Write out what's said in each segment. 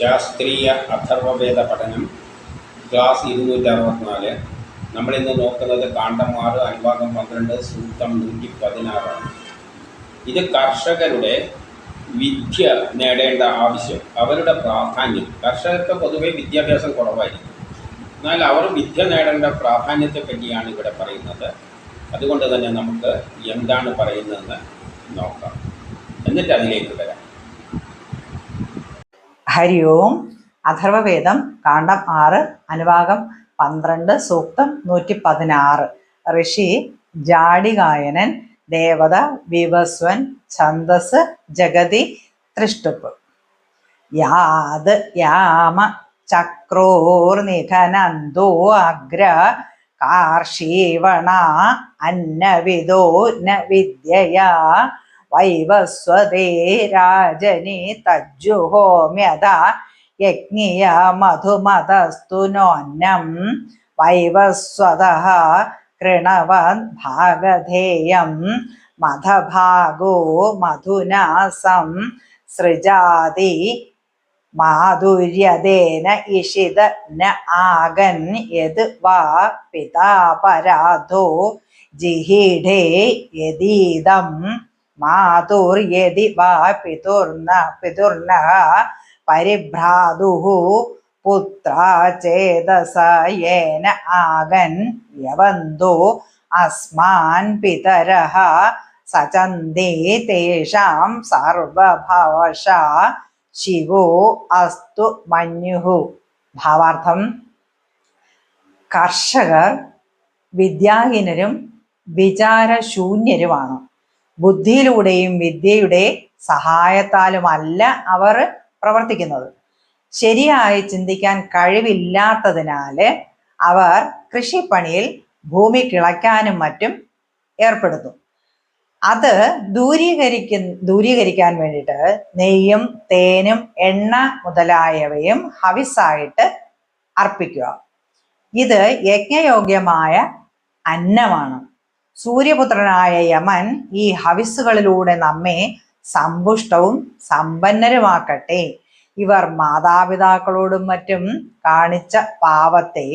ശാസ്ത്രീയ അഥർവവേദ പഠനം ക്ലാസ് അറുപത്തിനാല് നമ്മളിന്ന് നോക്കുന്നത് കാണ്ടമാറ് അനുഭാഗം പന്ത്രണ്ട് സൂക്തം നൂറ്റി പതിനാറാണ് ഇത് കർഷകരുടെ വിദ്യ നേടേണ്ട ആവശ്യം അവരുടെ പ്രാധാന്യം. കർഷകർക്ക് പൊതുവെ വിദ്യാഭ്യാസം കുറവായിരിക്കും. എന്നാൽ അവർ വിദ്യ നേടേണ്ട പ്രാധാന്യത്തെ പറ്റിയാണ് ഇവിടെ പറയുന്നത്. അതുകൊണ്ട് തന്നെ നമുക്ക് എന്താണ് പറയുന്നതെന്ന് നോക്കാം. എന്നിട്ട് അതിലേക്ക് വരാം. ഹരി ഓം. അഥർവവേദം കാണ്ഡം ആറ് അനുഭാഗം പന്ത്രണ്ട് സൂക്തം നൂറ്റി പതിനാറ് ഋഷി ജാഡികായനൻ ദേവത വിവസ്വൻ ഛന്ദസ് ജഗതി തൃഷ്ടുപ്പ് യാത് യാമ ചക്രോർനിധനന്തോ അഗ്ര കാർഷീവണ അന്നവിദോ ന വിദ്യയാ വൈവസ്വതേ രാജനി തജ്ജുഹോമ്യത യജ്ഞിയ മധുമതസ്തു നോന്നം. വൈവസ്വത കൃണവൻ ഭാഗധേയം. മധഭാഗോ മധുനാസം സൃജാതി മാധുര്യതേന ഇഷിത ന ആഗൻ യത് വാ പിതാപരാധോ ജിഹീഢേ യദീദം മാതുർയതി വാ പിതുർന പിതുർന പുത്ര ചേതസയേന ആഗൻ യവന്തോ അസ്മാൻ പിതര സചന്തി തേഷാം സർവഭാവഷ ശിവോ അസ്തു മഞ്ഞുഹു ഭാവാർത്ഥം കർഷകർ വിദ്യാഹീനരും വിചാരശൂന്യരുമാണ്. ബുദ്ധിയിലൂടെയും വിദ്യയുടെ സഹായത്താലുമല്ല അവർ പ്രവർത്തിക്കുന്നത്. ശരിയായി ചിന്തിക്കാൻ കഴിവില്ലാത്തതിനാല് അവർ കൃഷിപ്പണിയിൽ ഭൂമി കിളയ്ക്കാനും മറ്റും ഏർപ്പെടുന്നു. അത് ദൂരീകരിക്ക ദൂരീകരിക്കാൻ വേണ്ടിയിട്ട് നെയ്യും തേനും എണ്ണ മുതലായവയും ഹവിസായിട്ട് അർപ്പിക്കുക. ഇത് യജ്ഞയോഗ്യമായ അന്നമാണ്. സൂര്യപുത്രനായ യമൻ ഈ ഹവിസുകളിലൂടെ നമ്മെ സമ്പുഷ്ടവും സമ്പന്നരുമാക്കട്ടെ. ഇവർ മാതാപിതാക്കളോടും മറ്റും കാണിച്ച പാവത്തെ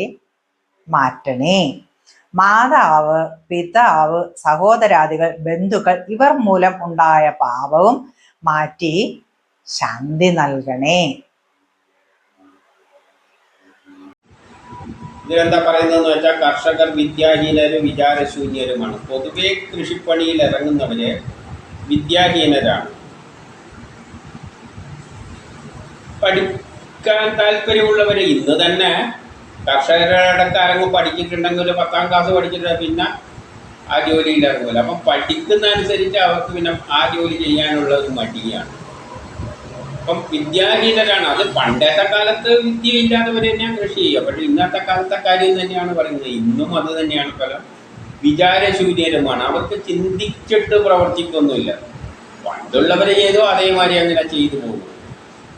മാറ്റണേ. മാതാവ് പിതാവ് സഹോദരാദികൾ ബന്ധുക്കൾ ഇവർ മൂലം ഉണ്ടായ പാപവും മാറ്റി ശാന്തി നൽകണേ. ഇതിലെന്താ പറയുന്നതെന്ന് വെച്ചാൽ കർഷകർ വിദ്യാഹീനരും വിചാരശൂന്യരുമാണ്. പൊതുവേ കൃഷിപ്പണിയിൽ ഇറങ്ങുന്നവര് വിദ്യാഹീനരാണ്. പഠിക്കാൻ താല്പര്യമുള്ളവർ ഇന്ന് തന്നെ കർഷകരുടെ അടുത്ത് ആരെങ്കിലും പഠിച്ചിട്ടുണ്ടെങ്കിൽ പത്താം ക്ലാസ് പഠിച്ചിട്ടുണ്ട് പിന്നെ ആ ജോലിയിൽ ഇറങ്ങൂല. അപ്പം പഠിക്കുന്ന അനുസരിച്ച് അവർക്ക് പിന്നെ ആ ജോലി ചെയ്യാനുള്ള ഒരു മടിയാണ്. അപ്പം വിദ്യാഹീനരാണ്. അത് പണ്ടത്തെ കാലത്ത് വിദ്യ ഇല്ലാത്തവർ തന്നെയാണ് കൃഷി ചെയ്യുക. പക്ഷെ ഇന്നത്തെ കാലത്തെ കാര്യം തന്നെയാണ് പറയുന്നത്. ഇന്നും അത് തന്നെയാണ് ഫലം. വിചാരശൂന്യരുമാണ്. അവർക്ക് ചിന്തിച്ചിട്ട് പ്രവർത്തിക്കൊന്നുമില്ല. പണ്ടുള്ളവർ ചെയ്തു അതേമാതിരി അങ്ങനെ ചെയ്തു പോകും.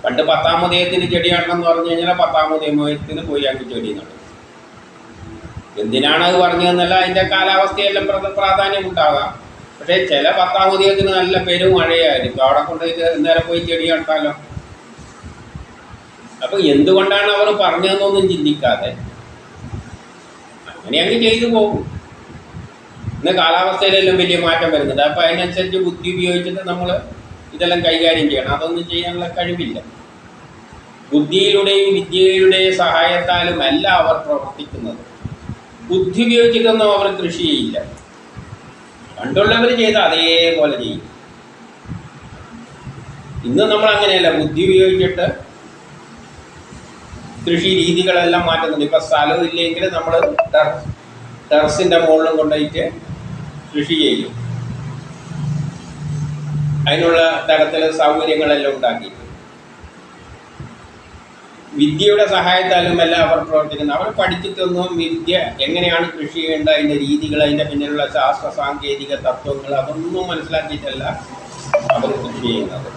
പണ്ട് പത്താം ഉദയത്തിന് ചെടി നടണം എന്ന് പറഞ്ഞു കഴിഞ്ഞാൽ പത്താം ഉദയത്തിന് പോയി അങ്ങ് ചെടി നടും എന്തിനാണ് അത് പറഞ്ഞതെന്നല്ല അതിന്റെ കാലാവസ്ഥയെല്ലാം പ്രാധാന്യം ഉണ്ടാകാം. പക്ഷേ ചില പത്താം ഉദയത്തിന് നല്ല പെരും മഴയായിരിക്കും. അവിടെ കൊണ്ടുപോയിട്ട് നേരെ പോയി ചെടി നട്ടാലോ? അപ്പൊ എന്തുകൊണ്ടാണ് അവർ പറഞ്ഞതെന്നൊന്നും ചിന്തിക്കാതെ? അങ്ങനെ അങ്ങ് ചെയ്തു പോകും. ഇന്ന് കാലാവസ്ഥയിലെല്ലാം വലിയ മാറ്റം വരുന്നുണ്ട്. അപ്പൊ അതിനനുസരിച്ച് ബുദ്ധി ഉപയോഗിച്ചിട്ട് നമ്മൾ ഇതെല്ലാം കൈകാര്യം ചെയ്യണം. അതൊന്നും ചെയ്യാനുള്ള കഴിവില്ല. ബുദ്ധിയിലൂടെയും വിദ്യയുടെയും സഹായത്താലും അല്ല അവർ പ്രവർത്തിക്കുന്നത്. ബുദ്ധി ഉപയോഗിച്ചിട്ടൊന്നും അവർ കൃഷി ചെയ്യില്ല. പണ്ടുള്ളവർ ചെയ്ത അതേപോലെ ചെയ്യും. ഇന്ന് നമ്മൾ അങ്ങനെയല്ല ബുദ്ധി ഉപയോഗിച്ചിട്ട് കൃഷി രീതികളെല്ലാം മാറ്റുന്നുണ്ട്. ഇപ്പം സ്ഥലം ഇല്ലെങ്കിൽ നമ്മൾ ടെറസിന്റെ മുകളിലും കൊണ്ടുപോയിട്ട് കൃഷി ചെയ്യും. അതിനുള്ള തരത്തിൽ സൗകര്യങ്ങളെല്ലാം ഉണ്ടാക്കി. വിദ്യയുടെ അല്ല അവർ പ്രവർത്തിക്കുന്നത് അവർ പഠിച്ചിട്ടൊന്നും വിദ്യ. എങ്ങനെയാണ് കൃഷി ചെയ്യേണ്ട അതിന്റെ രീതികൾ അതിന്റെ പിന്നിലുള്ള ശാസ്ത്ര സാങ്കേതിക തത്വങ്ങൾ അതൊന്നും മനസ്സിലാക്കിയിട്ടല്ല അവർ കൃഷി ചെയ്യുന്നത്.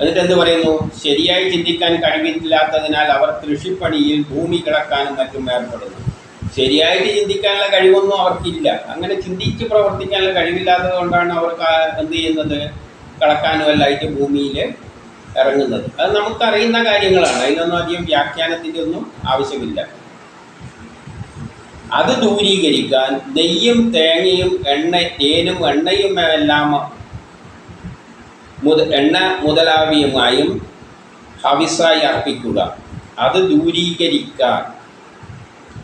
എന്നിട്ട് എന്ത് പറയുന്നു? ശരിയായി ചിന്തിക്കാൻ കഴിവില്ലാത്തതിനാൽ അവർ കൃഷിപ്പണിയിൽ ഭൂമി കിളക്കാനും മറ്റും ഏർപ്പെടുന്നു. ശരിയായിട്ട് ചിന്തിക്കാനുള്ള കഴിവൊന്നും അവർക്കില്ല. അങ്ങനെ ചിന്തിച്ച് പ്രവർത്തിക്കാനുള്ള കഴിവില്ലാത്തത് കൊണ്ടാണ് അവർക്ക് ആ എന്ത് ചെയ്യുന്നത്? കളക്കാനുമല്ലായിട്ട് ഭൂമിയിൽ ഇറങ്ങുന്നത്. അത് നമുക്കറിയുന്ന കാര്യങ്ങളാണ്. അതിനൊന്നും അധികം വ്യാഖ്യാനത്തിന്റെ ഒന്നും ആവശ്യമില്ല. അത് ദൂരീകരിക്കാൻ നെയ്യും തേങ്ങയും എണ്ണ തേനും എണ്ണയും എല്ലാം മുത എണ്ണ മുതലാവിയുമായും ഹവിസായി അർപ്പിക്കുക. അത് ദൂരീകരിക്കാൻ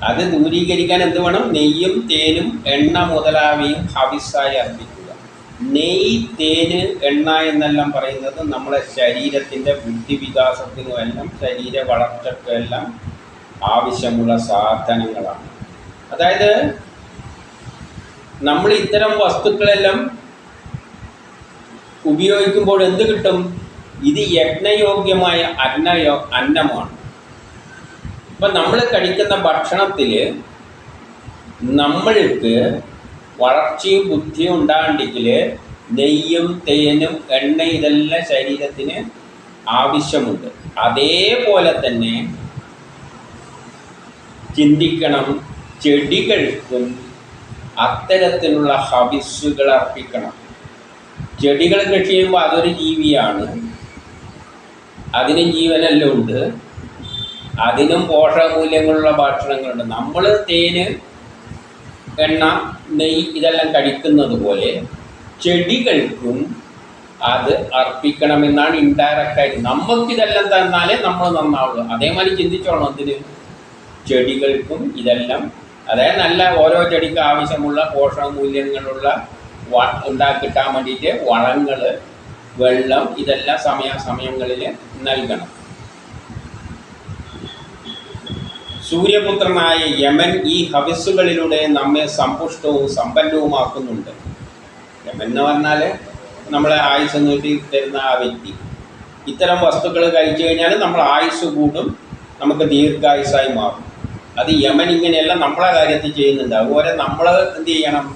അത് ദൂരീകരിക്കാൻ എന്ത് വേണം? നെയ്യും തേനും എണ്ണ മുതലാവിയും ഹവിസായി അർപ്പിക്കുക. നെയ് തേന് എണ്ണ എന്നെല്ലാം പറയുന്നത് നമ്മളെ ശരീരത്തിന്റെ ബുദ്ധിവികാസത്തിനും എല്ലാം ശരീര വളർച്ചയ്ക്കും എല്ലാം ആവശ്യമുള്ള സാധനങ്ങളാണ്. അതായത് നമ്മൾ ഇത്തരം വസ്തുക്കളെല്ലാം ഉപയോഗിക്കുമ്പോൾ എന്ത് കിട്ടും? ഇത് യജ്ഞയോഗ്യമായ അന്നയോ അന്നമാണ്. ഇപ്പം നമ്മൾ കഴിക്കുന്ന ഭക്ഷണത്തിൽ നമ്മൾക്ക് വളർച്ചയും ബുദ്ധിയും ഉണ്ടാകണ്ടെങ്കിൽ നെയ്യും തേനും എണ്ണ ഇതെല്ലാം ശരീരത്തിന് ആവശ്യമുണ്ട്. അതേപോലെ തന്നെ ചിന്തിക്കണം ചെടികൾക്കും അത്തരത്തിലുള്ള ഹവിസുകൾ അർപ്പിക്കണം. ചെടികൾ കൃഷി ചെയ്യുമ്പോൾ അതൊരു ജീവിയാണ്. അതിന് ജീവനെല്ലാം ഉണ്ട്. അതിനും പോഷകമൂല്യങ്ങളുള്ള ഭക്ഷണങ്ങളുണ്ട്. നമ്മൾ തേന് എണ്ണ നെയ്യ് ഇതെല്ലാം കഴിക്കുന്നത് പോലെ ചെടികൾക്കും അത് അർപ്പിക്കണമെന്നാണ് ഇൻഡയറക്റ്റ് ആയിട്ട് നമുക്കിതെല്ലാം തന്നാലേ നമ്മൾ നന്നാവുള്ളൂ. അതേമാതിരി ചിന്തിച്ചോണം എന്തിന്? ചെടികൾക്കും ഇതെല്ലാം അതായത് നല്ല ഓരോ ചെടിക്കും ആവശ്യമുള്ള പോഷകമൂല്യങ്ങളുള്ള വ ഉണ്ടാക്കിട്ടാൻ വേണ്ടിയിട്ട് വളങ്ങൾ വെള്ളം ഇതെല്ലാം സമയാസമയങ്ങളിൽ നൽകണം. സൂര്യപുത്രനായ യമൻ ഈ ഹവിസുകളിലൂടെ നമ്മെ സമ്പുഷ്ടവും സമ്പന്നവുമാക്കുന്നുണ്ട്. യമൻ എന്ന് പറഞ്ഞാൽ നമ്മളെ ആയുസ് നീട്ടി തരുന്ന ആ വ്യക്തി. ഇത്തരം വസ്തുക്കൾ കഴിച്ചു കഴിഞ്ഞാൽ നമ്മൾ ആയുസ് കൂടും നമുക്ക് ദീർഘായുസായി മാറും. അത് യമൻ ഇങ്ങനെയല്ല നമ്മളെ കാര്യത്തിൽ ചെയ്യുന്നുണ്ട്. അതുപോലെ നമ്മൾ എന്ത് ചെയ്യണം?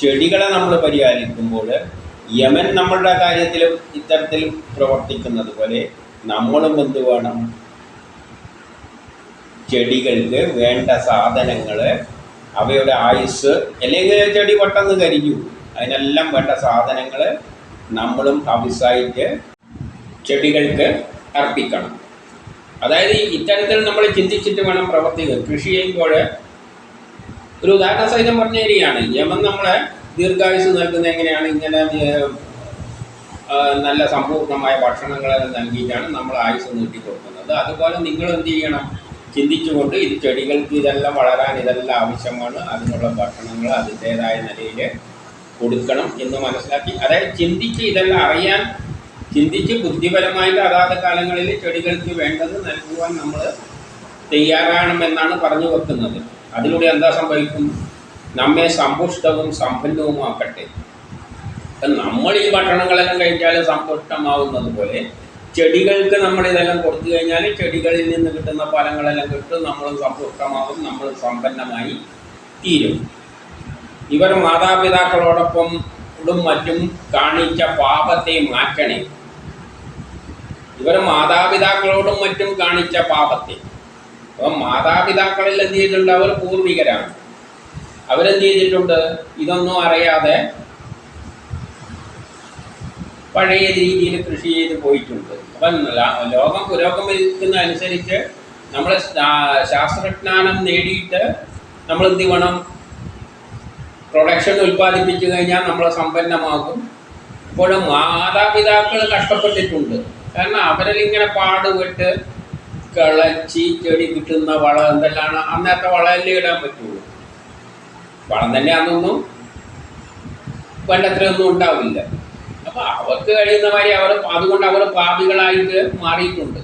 ചെടികളെ നമ്മൾ പരിപാലിക്കുമ്പോൾ യമൻ നമ്മളുടെ കാര്യത്തിലും ഇത്തരത്തിൽ പ്രവർത്തിക്കുന്നത് പോലെ നമ്മളും എന്ത് വേണം? ചെടികൾക്ക് വേണ്ട സാധനങ്ങൾ അവയുടെ ആയുസ് അല്ലെങ്കിൽ ചെടി പെട്ടെന്ന് കരിഞ്ഞു അതിനെല്ലാം വേണ്ട സാധനങ്ങൾ നമ്മളും ഹബിസായിട്ട് ചെടികൾക്ക് അർപ്പിക്കണം. അതായത് ഇത്തരത്തിൽ നമ്മൾ ചിന്തിച്ചിട്ട് വേണം പ്രവർത്തിക്കുക കൃഷി ചെയ്യുമ്പോൾ ഒരു ഉദാഹരണ സഹിതം പറഞ്ഞ ഏരിയയാണ് യമൻ നമ്മളെ ദീർഘായുസ് നൽകുന്നത് എങ്ങനെയാണ്? ഇങ്ങനെ നല്ല സമ്പൂർണമായ ഭക്ഷണങ്ങളെല്ലാം നൽകിയിട്ടാണ് നമ്മൾ ആയുസ് നീട്ടി കൊടുക്കുന്നത് അതുപോലെ നിങ്ങൾ എന്ത് ചെയ്യണം? ചിന്തിച്ചുകൊണ്ട് ഇത് ചെടികൾക്ക് ഇതെല്ലാം വളരാൻ ഇതെല്ലാം ആവശ്യമാണ്. അതിനുള്ള ഭക്ഷണങ്ങൾ അതിന്റേതായ നിലയിൽ കൊടുക്കണം എന്ന് മനസ്സിലാക്കി. അതായത് ചിന്തിച്ച് ഇതെല്ലാം അറിയാൻ ചിന്തിച്ച് ബുദ്ധിപരമായിട്ട് അതാത് കാലങ്ങളിൽ ചെടികൾക്ക് വേണ്ടത് നൽകുവാൻ നമ്മൾ തയ്യാറാകണമെന്നാണ് പറഞ്ഞു വെക്കുന്നത്. അതിലൂടെ എന്താ സംഭവിക്കും? നമ്മെ സമ്പുഷ്ടവും സമ്പന്നവുമാക്കട്ടെ. നമ്മൾ ഈ ഭക്ഷണങ്ങളെല്ലാം കഴിച്ചാൽ സമ്പുഷ്ടമാവുന്നത് പോലെ ചെടികൾക്ക് നമ്മൾ ഇതെല്ലാം കൊടുത്തു കഴിഞ്ഞാൽ ചെടികളിൽ നിന്ന് കിട്ടുന്ന ഫലങ്ങളെല്ലാം കിട്ടും നമ്മൾ സമ്പുഷ്ടമാകും നമ്മൾ സമ്പന്നമായി തീരും. ഇവർ മാതാപിതാക്കളോടൊപ്പം മറ്റും കാണിച്ച പാപത്തെ മാറ്റണേ. ഇവർ മാതാപിതാക്കളോടും മറ്റും കാണിച്ച പാപത്തെ. അപ്പം മാതാപിതാക്കളിൽ എന്ത് ചെയ്തിട്ടുണ്ട്? അവർ പൂർവികരാണ്. അവരെന്ത് ചെയ്തിട്ടുണ്ട്? ഇതൊന്നും അറിയാതെ പഴയ രീതിയിൽ കൃഷി ചെയ്ത് പോയിട്ടുണ്ട്. അപ്പം ലോകം പുരോഗമിക്കുന്ന അനുസരിച്ച് നമ്മൾ ശാസ്ത്രജ്ഞാനം നേടിയിട്ട് നമ്മൾ എന്ത് വേണം പ്രൊഡക്ഷൻ ഉൽപ്പാദിപ്പിച്ചു കഴിഞ്ഞാൽ നമ്മൾ സമ്പന്നമാകും. ഇപ്പോഴും മാതാപിതാക്കൾ കഷ്ടപ്പെട്ടിട്ടുണ്ട്. കാരണം അവരിൽ ഇങ്ങനെ പാടുപെട്ട് കിളച്ചി ചെടി കിട്ടുന്ന വളം എന്തെല്ലാം അന്നത്തെ വളമല്ലേ ഇടാൻ പറ്റുള്ളൂ. വളം തന്നെ അന്നൊന്നും വേണ്ടത്രയൊന്നും ഉണ്ടാവില്ല. അപ്പൊ അവർക്ക് കഴിയുന്ന മാതിരി അവർ അതുകൊണ്ട് അവർ പാപികളായിട്ട് മാറിയിട്ടുണ്ട്.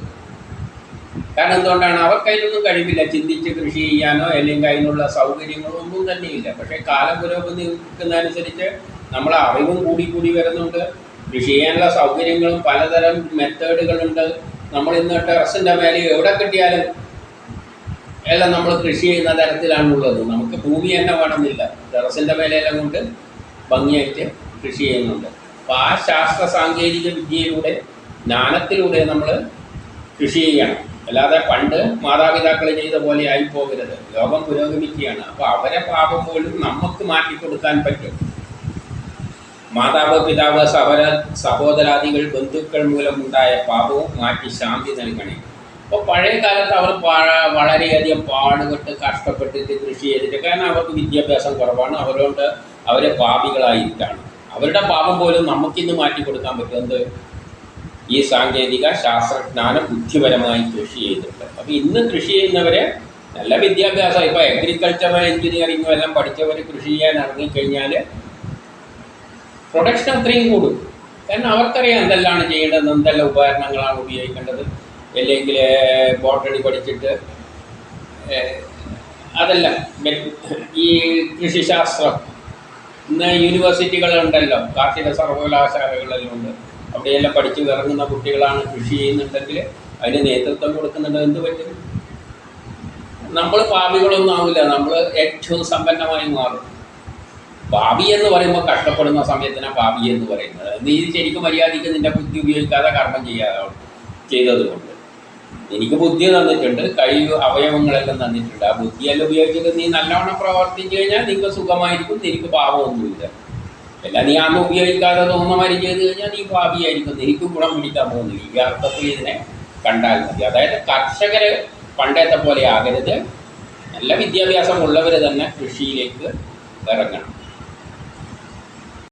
കാരണം എന്തുകൊണ്ടാണ്? അവർക്ക് അതിനൊന്നും കഴിവില്ല. ചിന്തിച്ച് കൃഷി ചെയ്യാനോ അല്ലെങ്കിൽ അതിനുള്ള സൗകര്യങ്ങളോ ഒന്നും തന്നെയില്ല. പക്ഷേ കാലം പുരോഗതി നിൽക്കുന്നതനുസരിച്ച് നമ്മളെ അറിവും കൂടി കൂടി വരുന്നുണ്ട്. കൃഷി ചെയ്യാനുള്ള സൗകര്യങ്ങളും പലതരം മെത്തേഡുകളുണ്ട്. നമ്മൾ ഇന്ന് ടെറസിന്റെ മേലെ എവിടെ കിട്ടിയാലും എല്ലാം നമ്മൾ കൃഷി ചെയ്യുന്ന തരത്തിലാണുള്ളത്. നമുക്ക് ഭൂമി തന്നെ വേണമെന്നില്ല. ടെറസിന്റെ മേലെയെല്ലാം കൊണ്ട് ഭംഗിയായിട്ട് കൃഷി ചെയ്യുന്നുണ്ട്. അപ്പോൾ ആ ശാസ്ത്ര സാങ്കേതിക വിദ്യയിലൂടെ ജ്ഞാനത്തിലൂടെ നമ്മൾ കൃഷി ചെയ്യണം. അല്ലാതെ പണ്ട് മാതാപിതാക്കൾ ചെയ്ത പോലെ ആയി പോകരുത് ലോകം പുരോഗമിക്കുകയാണ്. അപ്പോൾ അവരെ പാപം പോലും നമുക്ക് മാറ്റിക്കൊടുക്കാൻ പറ്റും. മാതാവ് പിതാവ് സഹോദര സഹോദരാദികൾ ബന്ധുക്കൾ മൂലമുണ്ടായ പാപവും മാറ്റി ശാന്തി നൽകണേ. അപ്പോൾ പഴയ കാലത്ത് അവർ വളരെയധികം പാടുപെട്ട് കഷ്ടപ്പെട്ടിട്ട് കൃഷി ചെയ്തിട്ട് കാരണം അവർക്ക് വിദ്യാഭ്യാസം കുറവാണ്. അവരോട് അവരെ പാപികളായിട്ടാണ് അവരുടെ പാപം പോലും നമുക്കിന്ന് മാറ്റി കൊടുക്കാൻ പറ്റുന്നത് ഈ സാങ്കേതിക ശാസ്ത്രജ്ഞാന ബുദ്ധിപരമായി കൃഷി ചെയ്തിട്ടുണ്ട്. അപ്പോൾ ഇന്ന് കൃഷി ചെയ്യുന്നവരെ നല്ല വിദ്യാഭ്യാസം. ഇപ്പോൾ അഗ്രികൾച്ചർ എഞ്ചിനീയറിംഗും എല്ലാം പഠിച്ചവർ കൃഷി ചെയ്യാൻ ഇറങ്ങിക്കഴിഞ്ഞാൽ പ്രൊഡക്ഷൻ അത്രയും കൂടും. കാരണം അവർക്കറിയാം എന്തെല്ലാം ചെയ്യേണ്ടത് എന്തെല്ലാം ഉപകരണങ്ങളാണ് ഉപയോഗിക്കേണ്ടത്. അല്ലെങ്കിൽ ബോട്ടണി പഠിച്ചിട്ട് അതെല്ലാം ഈ കൃഷിശാസ്ത്രം. ഇന്ന് യൂണിവേഴ്സിറ്റികളുണ്ടല്ലോ കാർഷിക സർവകലാശാലകളെല്ലാം ഉണ്ട്. അവിടെയെല്ലാം പഠിച്ച് ഇറങ്ങുന്ന കുട്ടികളാണ് കൃഷി ചെയ്യുന്നുണ്ടെങ്കിൽ അതിന് നേതൃത്വം കൊടുക്കുന്നുണ്ട്? എന്ത് പറ്റും? നമ്മൾ പാപികളൊന്നും ആവില്ല. നമ്മൾ ഏറ്റവും സമ്പന്നമായി മാറും. ഭാവി എന്ന് പറയുമ്പോൾ കഷ്ടപ്പെടുന്ന സമയത്തിനാണ് ഭാവി എന്ന് പറയുന്നത്. നീ ശരിക്കും മര്യാദയ്ക്ക് നിന്റെ ബുദ്ധി ഉപയോഗിക്കാതെ കർമ്മം ചെയ്യാതെ ചെയ്തതുകൊണ്ട്. എനിക്ക് ബുദ്ധി തന്നിട്ടുണ്ട് കഴിവ് അവയവങ്ങളെല്ലാം തന്നിട്ടുണ്ട്. ആ ബുദ്ധിയെല്ലാം ഉപയോഗിച്ചിട്ട് നീ നല്ലവണ്ണം പ്രവർത്തിച്ചു കഴിഞ്ഞാൽ നിനക്ക് സുഖമായിരിക്കും നിനക്ക് പാപമൊന്നുമില്ല. അല്ല നീ അന്ന് ഉപയോഗിക്കാതെ തോന്നുമാതിരി ചെയ്ത് കഴിഞ്ഞാൽ നീ പാപിയായിരിക്കും. നിനക്ക് ഗുണം പിടിക്കാൻ പോകുന്നില്ല. ഈ അർത്ഥത്തിൽ ഇതിനെ കണ്ടാൽ മതി. അതായത് കർഷകർ പണ്ടത്തെ പോലെ ആകരുത്. നല്ല വിദ്യാഭ്യാസം ഉള്ളവർ തന്നെ കൃഷിയിലേക്ക് ഇറങ്ങണം.